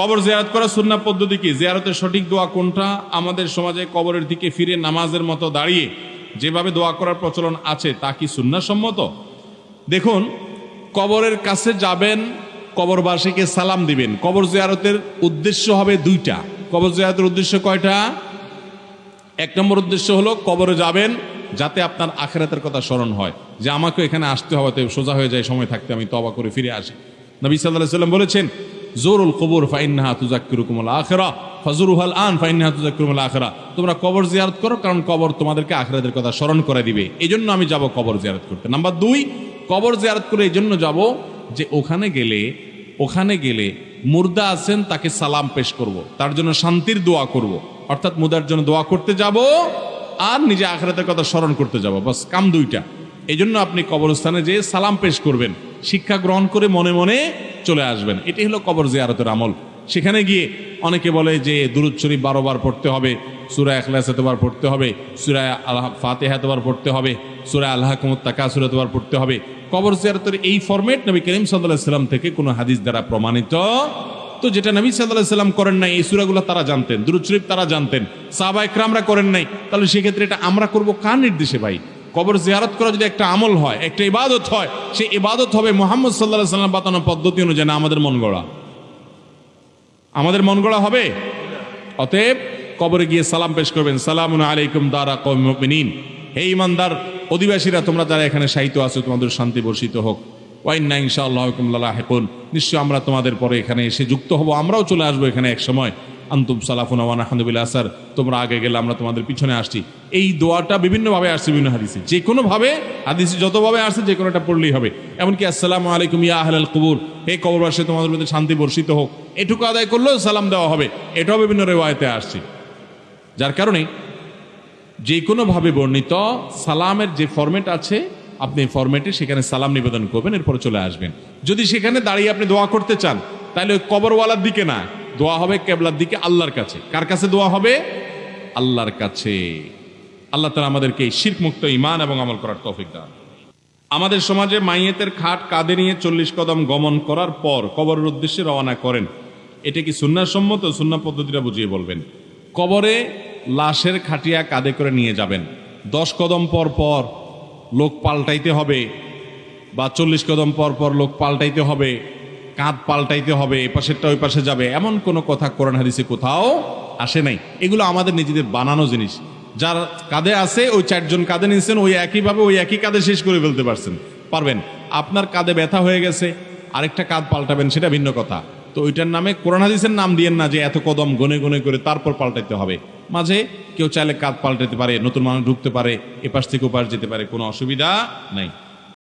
কবর জিয়ারত করা সুন্না পদ্ধতি কি? জিয়ারতের সঠিক দোয়া কোনটা? আমাদের সমাজে কবরের দিকে ফিরে নামাজের মতো দাঁড়িয়ে যেভাবে দোয়া করার প্রচলন আছে, তা কি সুন্নাসম্মত দেখুন, কবরের কাছে যাবেন, কবরবাসীকে সালাম দিবেন। কবর জিয়ারতের উদ্দেশ্য হবে দুইটা। কবর জিয়ারতের উদ্দেশ্য কয়টা? এক নম্বর উদ্দেশ্য হলো কবরে যাবেন যাতে আপনার আখেরাতের কথা স্মরণ হয়। যে আমাকে এখানে আসতে হবে, তো সোজা হয়ে যায়, সময় থাকতে আমি তবা করে ফিরে আসি। নবী সাল্লাহ সাল্লাম বলেছেন জোরুল কবর ফাইন্নাহা তুজাক্কিরুকুমুল আখেরা ফজরুহাল আন ফাইন্নাহা তুজাক্কিরুকুমুল আখেরা। তোমরা কবর জিয়ারত করো, কারণ কবর তোমাদেরকে আখেরাতের কথা স্মরণ করে দিবে। এই জন্য আমি যাব কবর জিয়ারত করতে। নাম্বার দুই, কবর জিয়ারত করে এই জন্য যাব যে ওখানে গেলে ওখানে গেলে মুর্দা আছেন, তাকে সালাম পেশ করব। তার জন্য শান্তির দোয়া করব। অর্থাৎ মুদার জন্য দোয়া করতে যাব আর নিজে আখরাতের কথা স্মরণ করতে যাব। বাস, কাম দুইটা। এই জন্য আপনি কবরস্থানে যে সালাম পেশ করবেন। শিক্ষা গ্রহণ করে মনে মনে চলে আসবেন। এটি হলো কবর জিয়ারতের আমল। সেখানে গিয়ে অনেকে বলে যে, দুরুদ শরীফ বারো বার পড়তে হবে, সুরা এখলাস এতবার পড়তে হবে, সুরা আল্লাহ ফাতে এতবার পড়তে হবে, সুরা আল্লাহ কুমত তাকা সুরা এতবার পড়তে হবে। কবর জিয়ারতের এই ফরম্যাট নবী করিম সাল্লাহ সাল্লাম থেকে কোনো হাদিস দ্বারা প্রমাণিত। তো যেটা নবী সাল্লাহ সাল্লাম করেন নাই, এই সুরাগুলো তারা জানতেন, দুরুদ শরীফ তারা জানতেন সাহাবা একরামরা করেন নাই। তাহলে সেক্ষেত্রে এটা আমরা করব কার নির্দেশে ভাই? কবর জিয়ারত করা যদি একটা আমল হয়, একটা ইবাদত হয়, সেই ইবাদত হবে মোহাম্মদ সাল্লাহ সাল্লাম বাতানো পদ্ধতি অনুযায়ী না আমাদের মন গড়া। আমাদের মন গড়া হবে? অতএব কবরে গিয়ে সালাম পেশ করবেন সালাম আলাইকুম দারা কমিন হে ইমানদার অধিবাসীরা, তোমরা যারা এখানে সাহিত্য আছো, তোমাদের শান্তি বর্ষিত হোক। ওয়াইন না ইনশাআল্লাহ হেকুন নিশ্চয় আমরা তোমাদের পরে এখানে এসে যুক্ত হব, আমরাও চলে আসব এখানে এক সময় আন্তুম সালাফুন আওয়ান আহমদুল্লাহ আসার, তোমরা আগে গেলে আমরা তোমাদের পিছনে আসছি। এই দোয়াটা বিভিন্নভাবে আসছে বিভিন্ন হাদিসে। যে কোনোভাবে হাদিসে যতভাবে আসছে, যে কোনোটা পড়লেই হবে। এমনকি আসসালামু আলাইকুম ইয়া আহলাল কবুর, হে কবরবাসী, তোমাদের মধ্যে শান্তি বর্ষিত হোক। এটুকু আদায় করলেও সালাম দেওয়া হবে। এটাও বিভিন্ন রেওয়ায়তে আসছে। যার কারণে যে কোনোভাবে বর্ণিত সালামের যে ফরম্যাট আছে, আপনি ফরম্যাটে সেখানে সালাম নিবেদন করবেন, এরপরে চলে আসবেন। যদি সেখানে দাঁড়িয়ে আপনি দোয়া করতে চান, তাহলে ওই কবরওয়ালার দিকে না। দোয়া হবে কেবলার দিকে আল্লাহর কাছে। কার কাছে দোয়া হবে? আল্লাহর কাছে। আল্লাহ তালা আমাদেরকে এই শির্ক মুক্ত ইমান এবং আমল করার তৌফিক দান আমাদের সমাজে মাইয়েতের খাট কাঁধে নিয়ে চল্লিশ কদম গমন করার পর কবরের উদ্দেশ্যে রওনা করেন। এটা কি সুন্নাসম্মত সুন্না পদ্ধতিটা বুঝিয়ে বলবেন। কবরে লাশের খাটিয়া কাঁধে করে নিয়ে যাবেন। দশ কদম পর পর লোক পাল্টাইতে হবে বা চল্লিশ কদম পর পর লোক পাল্টাইতে হবে। কাঁধ পাল্টাইতে হবে এ পাশেরটা ওই পাশে যাবে। এমন কোনো কথা কোরআন হাদিসে কোথাও আসে নাই। এগুলো আমাদের নিজেদের বানানো জিনিস। যার কাঁধে আছে, ওই চারজন কাঁধে নিয়েছেন ওই একইভাবে ওই একই কাঁধে শেষ করে ফেলতে পারছেন। পারবেন? আপনার কাঁধে ব্যথা হয়ে গেছে, আরেকটা কাঁধ পাল্টাবেন, সেটা ভিন্ন কথা। তো ওইটার নামে কোরআন হাদিসের নাম দিয়েন না যে এত কদম গনে গনে করে তারপর পাল্টাইতে হবে। মাঝে কেউ চাইলে কাঁধ পাল্টাতে পারে, নতুন মানুষ ঢুকতে পারে, এপাশ থেকে ওপাশ যেতে পারে, কোনো অসুবিধা নাই।